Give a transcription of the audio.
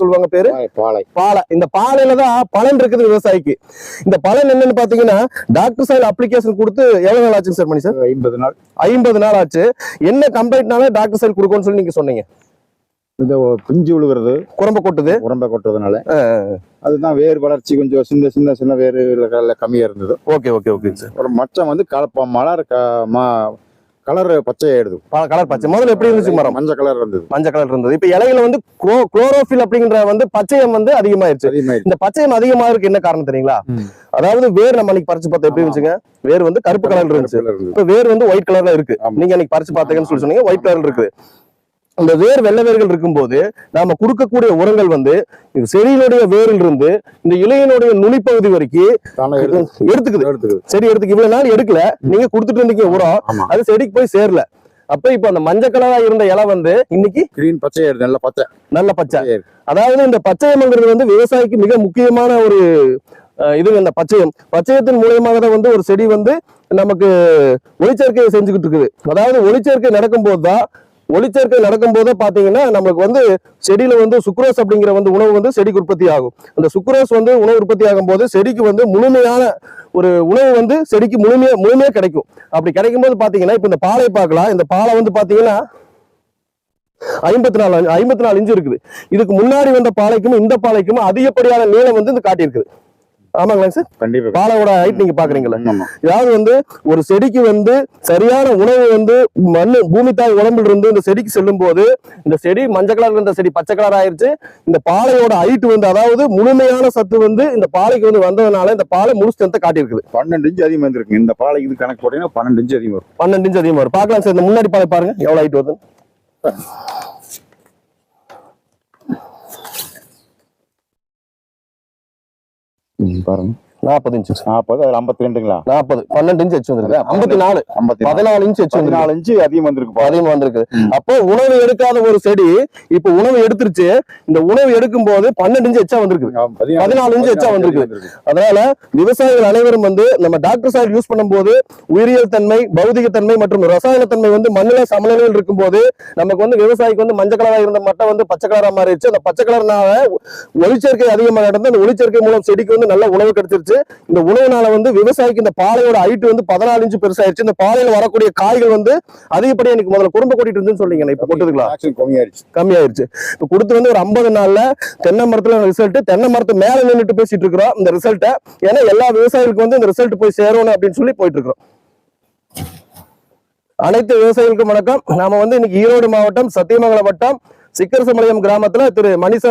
சொல்லுவாங்க பேரு? பாலை பாலை. இந்த பாலையில தான் பலன் இருக்குது விவசாயிக்கு. இந்த பலன் என்னன்னு பாத்தீங்கன்னா டாக்டர் சைல் அப்ளிகேஷன் கொடுத்து எவ்வளவு நாள் ஆச்சுங்க சார் மணி சார் ஐம்பது நாள். ஐம்பது நாள் ஆச்சு. என்ன கம்ப்ளைண்ட்னால டாக்டர் சைல் கொடுக்கணும்னு சொல்லி நீங்க சொன்னீங்க? இந்த பிஞ்சு விழுகிறது. குரம்ப கொட்டுது. உரம்ப கொட்டுறதுனால. அதுதான் வேர் வளர்ச்சி கொஞ்சம் சின்ன சின்ன சின்ன வேறு கம்மியா இருந்தது. ஓகே ஓகே ஓகே சார் மச்சம் வந்து கலப்ப மலர் கலர் பச்சையாயிடுது கலர் பச்சை. முதல்ல எப்படி இருந்துச்சு மரம்? மஞ்சள் கலர் இருந்தது. மஞ்சள் கலர் இருந்தது. இப்ப இலையில வந்து குளோ- குளோரோஃபில் அப்படிங்கிற வந்து பச்சையம் வந்து அதிகமாயிருச்சு. இந்த பச்சையம் அதிகமா இருக்கு என்ன காரணம் தெரியுங்களா. அதாவது வேர் நம்ம அன்னைக்கு பறிச்சு பார்த்தா எப்படி இருந்துச்சுங்க? வேர் வந்து கருப்பு இருந்துச்சு. கலர் இருந்தது. இப்ப வேர் வந்து ஒயிட் கலர்ல இருக்கு. நீங்க அன்னைக்கு பறிச்சு பார்த்தீங்கன்னு சொல்லி சொன்னீங்க ஒயிட் கலர்ல இருக்குது. இந்த வேர் வெள்ளை வேர்கள் இருக்கும்போது நாம கொடுக்கக்கூடிய உரங்கள் வந்து செடியினுடைய வேரில் இருந்து இந்த இலையினுடைய நுனிப்பகுதி வரைக்கும் எடுத்துக்குது. எடுத்துக்குது. செடி எடுத்துக்கு. இவ்வளவு நாள் எடுக்கல. நீங்க கொடுத்துட்டு இருந்தீங்க உரம். அது செடிக்கு போய் சேரல. அப்ப இப்ப அந்த மஞ்சள் கலரா இருந்த இலை வந்து இன்னைக்கு கிரீன் பச்சையாயிடுது நல்ல பச்சை. நல்ல பச்சை. அதாவது இந்த பச்சையம்ங்கிறது வந்து விவசாயிக்கு மிக முக்கியமான ஒரு இது இந்த பச்சையம். பச்சையத்தின் மூலியமாக தான் வந்து ஒரு செடி வந்து நமக்கு ஒளிச்சேர்க்கை செஞ்சுக்கிட்டு இருக்குது. அதாவது ஒளிச்சேர்க்கை நடக்கும்போது தான் ஒளிச்சேர்க்கை நடக்கும்போது பார்த்தீங்கன்னா நம்மளுக்கு வந்து செடியில் வந்து சுக்ரோஸ் அப்படிங்கிற வந்து உணவு வந்து செடிக்கு உற்பத்தி ஆகும். அந்த சுக்ரோஸ் வந்து உணவு உற்பத்தி ஆகும் போது செடிக்கு வந்து முழுமையான ஒரு உணவு வந்து செடிக்கு முழுமையாக முழுமையாக கிடைக்கும். அப்படி கிடைக்கும் போது பார்த்தீங்கன்னா இப்போ இந்த பாலை பார்க்கலாம். இந்த பாலை வந்து பார்த்தீங்கன்னா ஐம்பத்தி நாலு ஐம்பத்தி நாலு இன்ச்சு இருக்குது. இதுக்கு முன்னாடி வந்த பாலைக்கும் இந்த பாலைக்கும் அதிகப்படியான நீளம் வந்து இந்த காட்டியிருக்குது. ஆமாங்களா சார் கண்டிப்பா பாலோட ஹைட் நீங்க பாக்குறீங்களா அதாவது வந்து ஒரு செடிக்கு வந்து சரியான உணவு வந்து மண்ணு பூமி தாய் உடம்பில் இருந்து இந்த செடிக்கு செல்லும் போது இந்த செடி மஞ்சள் கலர்ல இருந்த செடி பச்சை கலர் ஆயிருச்சு இந்த பாலையோட ஹைட் வந்து அதாவது முழுமையான சத்து வந்து இந்த பாலைக்கு வந்து வந்ததுனால இந்த பாலை முழு ஸ்ட்ரென்த்தை காட்டியிருக்குது பன்னெண்டு இன்ச்சு அதிகமா இருந்திருக்கு. இந்த பாலைக்கு இது கணக்கு போட்டீங்கன்னா பன்னெண்டு இன்ச்சு அதிகமா இருக்கும். பன்னெண்டு இன்ச்சு அதிகமா வரும் பார்க்கலாம் சார் இந்த முன்னாடி பாலை பாருங்க எவ்வளவு ஹைட் வருது Mm, பாருங்க நாற்பது இன்ச்சு நாற்பது அதுல ஐம்பத்தி ரெண்டுங்களா? நாற்பது. பன்னெண்டு இன்ச்சு வச்சு வந்திருக்கு. ஐம்பத்தி நாலு. ஐம்பத்தி நாலு. பதினாலு இன்ச்சு வச்சு வந்திருக்கு. பதினாலு இன்ச்சு அதிகம் வந்திருக்கு. அதிகமா வந்திருக்கு. அப்போ உணவு எடுக்காத ஒரு செடி இப்ப உணவு எடுத்துருச்சு. இந்த உணவு எடுக்கும் போது பன்னெண்டு இன்ச்சு எச்சா வந்திருக்கு. பதினாலு இன்ச்சு எச்சா வந்திருக்கு. அதனால விவசாயிகள் அனைவரும் வந்து நம்ம டாக்டர் சார் யூஸ் பண்ணும்போது உயிரியல் தன்மை பௌதிக தன்மை மற்றும் ரசாயன தன்மை வந்து மண்ணில சமநிலையில் இருக்கும்போது நமக்கு வந்து விவசாயிக்கு வந்து மஞ்சள் கலரா இருந்த மட்டை வந்து பச்சை கலரா மாறிடுச்சு. அந்த பச்சை கலர்னால ஒளிச்சேர்க்கை அதிகமாக நடந்து அந்த ஒளிச்சேர்க்கை மூலம் செடிக்கு வந்து நல்ல உணவு கிடைச்சிருச்சு. இந்த உணவுனால வந்து விவசாயிக்கு இந்த பாலையோட ஹைட் வந்து பதினாலு இன்ச்சு பெருசாயிருச்சு. இந்த பாலையில வரக்கூடிய காய்கள் வந்து அதிகப்படியா எனக்கு முதல்ல குறும்ப கொட்டிட்டு இருந்துன்னு சொன்னீங்க. இப்ப கம்மியாயிடுச்சு கம்மியாயிருச்சு. இப்ப கொடுத்து வந்து ஒரு ஐம்பது நாள்ல தென்னை மரத்துல ரிசல்ட் தென்னை மரத்து மேல நின்னுட்டு பேசிட்டு இருக்கிறோம் இந்த ரிசல்ட்டை ஏன்னா எல்லா விவசாயிகளுக்கும் வந்து இந்த ரிசல்ட் போய் சேரணும் அப்படின்னு சொல்லி போயிட்டு இருக்கிறோம். அனைத்து விவசாயிகளுக்கும் வணக்கம். நாம வந்து இன்னைக்கு ஈரோடு மாவட்டம் சத்தியமங்கலம் வட்டம் சிக்கரசமலையம் கிராமத்துல திரு மணி சார்